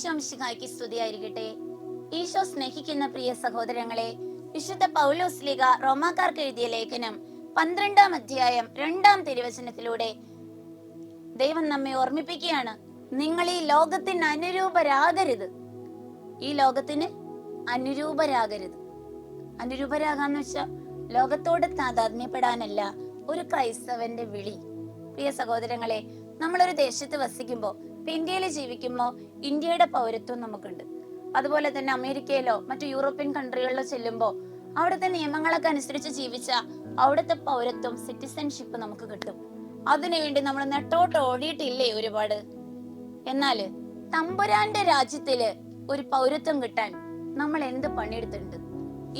ഈശോംശിഹായ്ക്ക് സ്തുതിയായിരിക്കട്ടെ. ഈശോ സ്നേഹിക്കുന്ന പ്രിയ സഹോദരങ്ങളെ വിശുദ്ധ പൗലോസ് ലീഗ റോമാക്കാർക്ക് എഴുതിയ ലേഖനം പന്ത്രണ്ടാം അധ്യായം രണ്ടാം തിരുവചനത്തിലൂടെ ദൈവം നമ്മെ ഓർമ്മിപ്പിക്കുകയാണ്. നിങ്ങൾ ഈ ലോകത്തിന് അനുരൂപരാകരുത്. ഈ ലോകത്തിന് അനുരൂപരാകരുത്. അനുരൂപരാകാന്ന് വെച്ചാൽ ലോകത്തോട് താതാത്മ്യപ്പെടാനല്ല ഒരു ക്രൈസ്തവന്റെ വിളി. പ്രിയ സഹോദരങ്ങളെ നമ്മളൊരു ദേശത്ത് വസിക്കുമ്പോൾ ഇപ്പൊ ഇന്ത്യയിൽ ജീവിക്കുമ്പോൾ ഇന്ത്യയുടെ പൗരത്വം നമുക്കുണ്ട്. അതുപോലെ തന്നെ അമേരിക്കയിലോ മറ്റു യൂറോപ്യൻ കൺട്രികളിലോ ചെല്ലുമ്പോൾ അവിടുത്തെ നിയമങ്ങളൊക്കെ അനുസരിച്ച് ജീവിച്ച അവിടുത്തെ പൗരത്വം സിറ്റിസൺഷിപ്പ് നമുക്ക് കിട്ടും. അതിനുവേണ്ടി നമ്മൾ നെട്ടോട്ട് ഓടിയിട്ടില്ലേ ഒരുപാട്? എന്നാൽ തമ്പുരാന്റെ രാജ്യത്തിൽ ഒരു പൗരത്വം കിട്ടാൻ നമ്മൾ എന്ത് പണിയെടുത്തിട്ടുണ്ട്?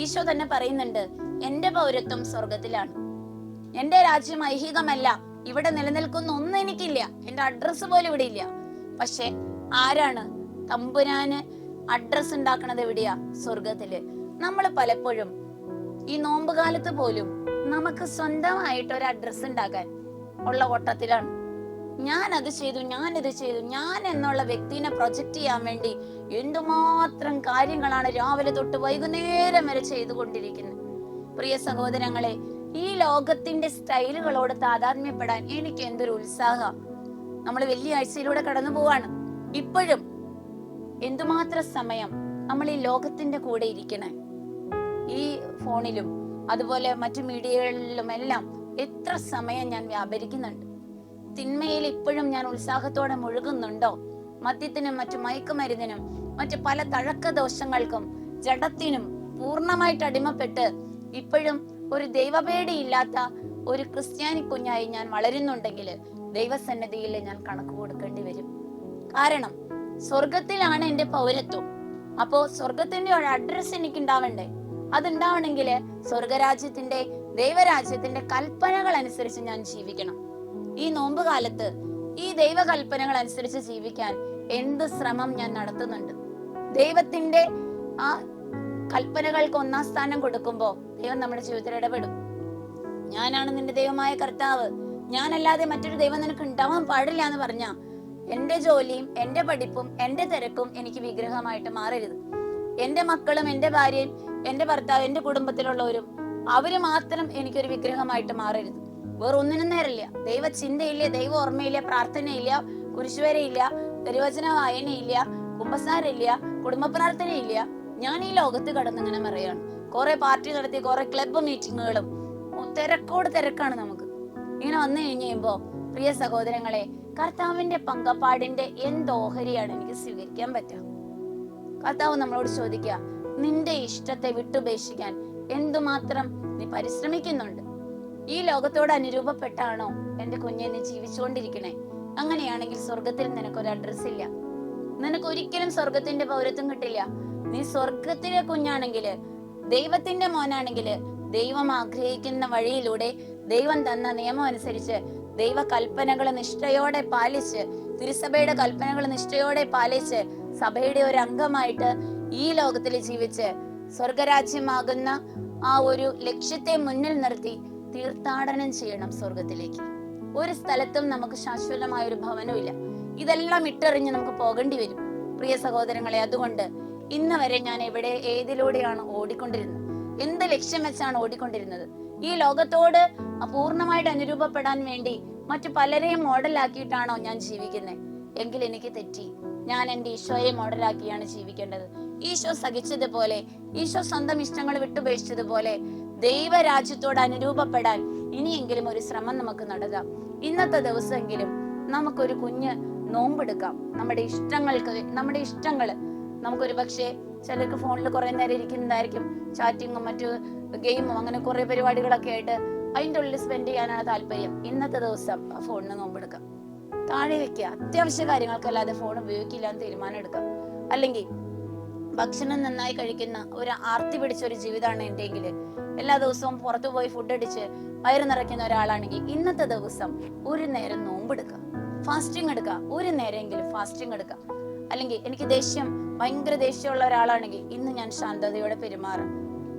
ഈശോ തന്നെ പറയുന്നുണ്ട് എന്റെ പൗരത്വം സ്വർഗത്തിലാണ് എന്റെ രാജ്യം ഐഹികമല്ല ഇവിടെ നിലനിൽക്കുന്ന ഒന്നും എനിക്കില്ല. എന്റെ അഡ്രസ്സ് പോലും ഇവിടെ ഇല്ല. പക്ഷെ ആരാണ് തമ്പുരാന് അഡ്രസ് ഉണ്ടാക്കണത് എവിടെയാ? സ്വർഗത്തിൽ നമ്മൾ പലപ്പോഴും ഈ നോമ്പ് കാലത്ത് പോലും നമുക്ക് സ്വന്തമായിട്ട് ഒരു അഡ്രസ് ഉണ്ടാക്കാൻ ഉള്ള ഓട്ടത്തിലാണ്. ഞാൻ അത് ചെയ്തു ഞാൻ ഇത് ചെയ്തു ഞാൻ എന്നുള്ള വ്യക്തിനെ പ്രൊജക്ട് ചെയ്യാൻ വേണ്ടി എന്തുമാത്രം കാര്യങ്ങളാണ് രാവിലെ തൊട്ട് വൈകുന്നേരം വരെ ചെയ്തുകൊണ്ടിരിക്കുന്നത്. പ്രിയ സഹോദരങ്ങളെ ഈ ലോകത്തിന്റെ സ്റ്റൈലുകളോട് താതാത്മ്യപ്പെടാൻ എനിക്ക് എന്തൊരു ഉത്സാഹം. നമ്മൾ വലിയ ആഴ്ചയിലൂടെ കടന്നു പോവാണ്. ഇപ്പോഴും എന്തുമാത്രം സമയം നമ്മൾ ഈ ലോകത്തിന്റെ കൂടെ ഇരിക്കണേ? ഈ ഫോണിലും അതുപോലെ മറ്റു മീഡിയകളിലും എല്ലാം എത്ര സമയം ഞാൻ വ്യാപരിക്കുന്നുണ്ട്. തിന്മയിൽ ഇപ്പോഴും ഞാൻ ഉത്സാഹത്തോടെ മുഴുകുന്നുണ്ടോ? മദ്യത്തിനും മറ്റു മയക്കുമരുന്നിനും മറ്റു പല തഴക്ക ദോഷങ്ങൾക്കും ജഡത്തിനും പൂർണമായിട്ട് അടിമപ്പെട്ട് ഇപ്പോഴും ഒരു ദൈവപേടിയില്ലാത്ത ഒരു ക്രിസ്ത്യാനി കുഞ്ഞായി ഞാൻ വളരുന്നുണ്ടെങ്കിൽ ദൈവസന്നദ്ധിയിൽ ഞാൻ കണക്ക് കൊടുക്കേണ്ടി വരും. കാരണം സ്വർഗത്തിലാണ് എന്റെ പൗരത്വം. അപ്പോ സ്വർഗത്തിന്റെ ഒരു അഡ്രസ് എനിക്ക് ഉണ്ടാവണ്ടേ അതുണ്ടാവണമെങ്കിൽ സ്വർഗരാജ്യത്തിന്റെ ദൈവരാജ്യത്തിന്റെ കൽപ്പനകൾ അനുസരിച്ച് ഞാൻ ജീവിക്കണം. ഈ നോമ്പ് കാലത്ത് ഈ ദൈവകൽപ്പനകൾ അനുസരിച്ച് ജീവിക്കാൻ എന്ത് ശ്രമം ഞാൻ നടത്തുന്നുണ്ട്? ദൈവത്തിന്റെ ആ കൽപ്പനകൾക്ക് ഒന്നാം സ്ഥാനം കൊടുക്കുമ്പോ ദൈവം നമ്മുടെ ജീവിതത്തിൽ ഇടപെടും. ഞാനാണ് നിന്റെ ദൈവമായ കർത്താവ്. ഞാനല്ലാതെ മറ്റൊരു ദൈവം നിനക്ക് ഉണ്ടാവാൻ പാടില്ല എന്ന് പറഞ്ഞ എന്റെ ജോലിയും എന്റെ പഠിപ്പും എന്റെ തിരക്കും എനിക്ക് വിഗ്രഹമായിട്ട് മാറരുത്. എന്റെ മക്കളും എന്റെ ഭാര്യയും എന്റെ ഭർത്താവ് എന്റെ കുടുംബത്തിലുള്ളവരും അവർ മാത്രം എനിക്കൊരു വിഗ്രഹമായിട്ട് മാറരുത്. വേറെ ഒന്നിനും നേരമില്ല ദൈവ ചിന്തയില്ല ദൈവ ഓർമ്മയില്ല പ്രാർത്ഥനയില്ല കുരിശുവരയില്ല തിരുവചന വായനയില്ല കുമ്പസാരില്ല കുടുംബ പ്രാർത്ഥനയില്ല ഞാൻ ഈ ലോകത്ത് കടന്നിങ്ങനെ മറിയാണ്. കുറെ പാർട്ടി നടത്തി കുറെ ക്ലബ്ബ് മീറ്റിങ്ങുകളും തിരക്കോട് തിരക്കാണ് നമുക്ക്. ഇങ്ങനെ വന്നു കഴിഞ്ഞ് കഴിയുമ്പോ പ്രിയ സഹോദരങ്ങളെ കർത്താവിന്റെ പങ്കപ്പാടിന്റെ എന്തോഹരിയാണ് എനിക്ക് സ്വീകരിക്കാൻ പറ്റുക. കർത്താവ് നമ്മളോട് ചോദിക്കുക നിന്റെ ഇഷ്ടത്തെ വിട്ടുപേക്ഷിക്കാൻ എന്തുമാത്രം നീ പരിശ്രമിക്കുന്നുണ്ട്? ഈ ലോകത്തോട് അനുരൂപപ്പെട്ടാണോ എന്റെ കുഞ്ഞെ നീ ജീവിച്ചുകൊണ്ടിരിക്കണേ? അങ്ങനെയാണെങ്കിൽ സ്വർഗത്തിൽ നിനക്കൊരു അഡ്രസ് ഇല്ല. നിനക്ക് ഒരിക്കലും സ്വർഗത്തിന്റെ പൗരത്വം കിട്ടില്ല. നീ സ്വർഗത്തിലെ കുഞ്ഞാണെങ്കിൽ ദൈവത്തിന്റെ മോനാണെങ്കിൽ ദൈവം ആഗ്രഹിക്കുന്ന വഴിയിലൂടെ ദൈവം തന്ന നിയമം അനുസരിച്ച് ദൈവ കൽപ്പനകൾ നിഷ്ഠയോടെ പാലിച്ച് തിരുസഭയുടെ കൽപ്പനകൾ നിഷ്ഠയോടെ പാലിച്ച് സഭയുടെ ഒരു അംഗമായിട്ട് ഈ ലോകത്തിൽ ജീവിച്ച് സ്വർഗരാജ്യമാകുന്ന ആ ഒരു ലക്ഷ്യത്തെ മുന്നിൽ നിർത്തി തീർത്ഥാടനം ചെയ്യണം സ്വർഗത്തിലേക്ക് ഒരു സ്ഥലത്തും നമുക്ക് ശാശ്വതമായ ഒരു ഭവനവും ഇല്ല. ഇതെല്ലാം ഇട്ടെറിഞ്ഞ് നമുക്ക് പോകേണ്ടി വരും. പ്രിയ സഹോദരങ്ങളെ അതുകൊണ്ട് ഇന്ന് വരെ ഞാൻ എവിടെ ഏതിലൂടെയാണ് ഓടിക്കൊണ്ടിരുന്നത്? എന്ത് ലക്ഷ്യം വെച്ചാണ് ഓടിക്കൊണ്ടിരുന്നത്? ഈ ലോകത്തോട് പൂർണമായിട്ട് അനുരൂപപ്പെടാൻ വേണ്ടി മറ്റു പലരെയും മോഡലാക്കിയിട്ടാണോ ഞാൻ ജീവിക്കുന്നത് എങ്കിൽ എനിക്ക് തെറ്റി. ഞാൻ എന്റെ ഈശോയെ മോഡലാക്കിയാണ് ജീവിക്കേണ്ടത്. ഈശോ സഹിച്ചതുപോലെ ഈശോ സ്വന്തം ഇഷ്ടങ്ങൾ വിട്ടുപേക്ഷിച്ചതുപോലെ ദൈവരാജ്യത്തോട് അനുരൂപപ്പെടാൻ ഇനിയെങ്കിലും ഒരു ശ്രമം നമുക്ക് നടത്താം. ഇന്നത്തെ ദിവസമെങ്കിലും നമുക്കൊരു കുഞ്ഞ് നോമ്പെടുക്കാം. നമ്മുടെ ഇഷ്ടങ്ങൾക്ക് നമ്മുടെ ഇഷ്ടങ്ങൾ നമുക്കൊരു പക്ഷേ ചിലർക്ക് ഫോണിൽ കുറെ നേരം ഇരിക്കുന്നതായിരിക്കും ചാറ്റിങ്ങും മറ്റു ഗെയിമും അങ്ങനെ കുറെ പരിപാടികളൊക്കെ ആയിട്ട് അതിന്റെ ഉള്ളിൽ സ്പെൻഡ് ചെയ്യാനാണ് താല്പര്യം. ഇന്നത്തെ ദിവസം ഫോണിന് നോമ്പെടുക്കാം താഴെ വെക്കുക അത്യാവശ്യ കാര്യങ്ങൾക്കല്ലാതെ ഫോൺ ഉപയോഗിക്കില്ല എന്ന് തീരുമാനം എടുക്കാം. അല്ലെങ്കിൽ ഭക്ഷണം നന്നായി കഴിക്കുന്ന ഒരു ആർത്തി പിടിച്ച ഒരു ജീവിതമാണ് എന്റെങ്കിൽ എല്ലാ ദിവസവും പുറത്തു പോയി ഫുഡ് അടിച്ച് വയറ് നിറയ്ക്കുന്ന ഒരാളാണെങ്കിൽ ഇന്നത്തെ ദിവസം ഒരു നേരം നോമ്പെടുക്കുക ഫാസ്റ്റിംഗ് എടുക്കുക ഒരു നേരമെങ്കിലും ഫാസ്റ്റിംഗ് എടുക്കുക അല്ലെങ്കിൽ എനിക്ക് ദേഷ്യം ഭയങ്കര ദേഷ്യമുള്ള ഒരാളാണെങ്കിൽ ഇന്ന് ഞാൻ ശാന്തതയോടെ പെരുമാറും.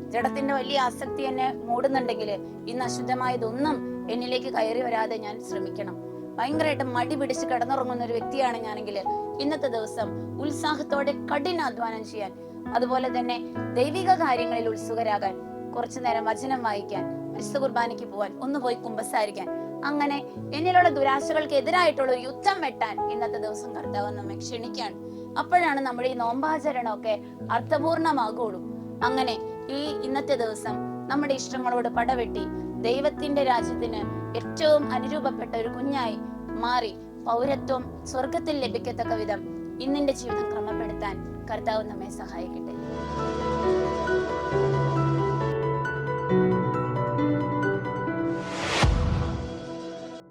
ജഡത്തിന്റെ വലിയ ആസക്തി എന്നെ മൂടുന്നുണ്ടെങ്കിൽ ഇന്ന് അശുദ്ധമായതൊന്നും എന്നിലേക്ക് കയറി വരാതെ ഞാൻ ശ്രമിക്കണം. ഭയങ്കരമായിട്ട് മടി പിടിച്ച് കിടന്നുറങ്ങുന്ന ഒരു വ്യക്തിയാണ് ഞാനെങ്കിൽ ഇന്നത്തെ ദിവസം ഉത്സാഹത്തോടെ കഠിനാധ്വാനം ചെയ്യാൻ അതുപോലെ തന്നെ ദൈവിക കാര്യങ്ങളിൽ ഉത്സുകരാകാൻ കുറച്ചു നേരം വചനം വായിക്കാൻ വിശുദ്ധ കുർബാനയ്ക്ക് പോവാൻ ഒന്ന് പോയി കുമ്പസാരിക്കാൻ അങ്ങനെ എന്നിലുള്ള ദുരാശകൾക്ക് എതിരായിട്ടുള്ള ഒരു യുദ്ധം വെട്ടാൻ ഇന്നത്തെ ദിവസം കർത്താവ് നമ്മെ ക്ഷണിക്കാണ് അപ്പോഴാണ് നമ്മുടെ ഈ നോമ്പാചരണമൊക്കെ അർത്ഥപൂർണമാകുള്ളൂ. അങ്ങനെ ഈ ഇന്നത്തെ ദിവസം നമ്മുടെ ഇഷ്ടങ്ങളോട് പടവെട്ടി ദൈവത്തിന്റെ രാജ്യത്തിന് ഏറ്റവും അനുരൂപപ്പെട്ട ഒരു കുഞ്ഞായി മാറി പൗരത്വം സ്വർഗത്തിൽ ലഭിക്കത്തക്ക വിധം ഇന്നിന്റെ ജീവിതം ക്രമപ്പെടുത്താൻ കർത്താവ് നമ്മെ സഹായിക്കട്ടെ.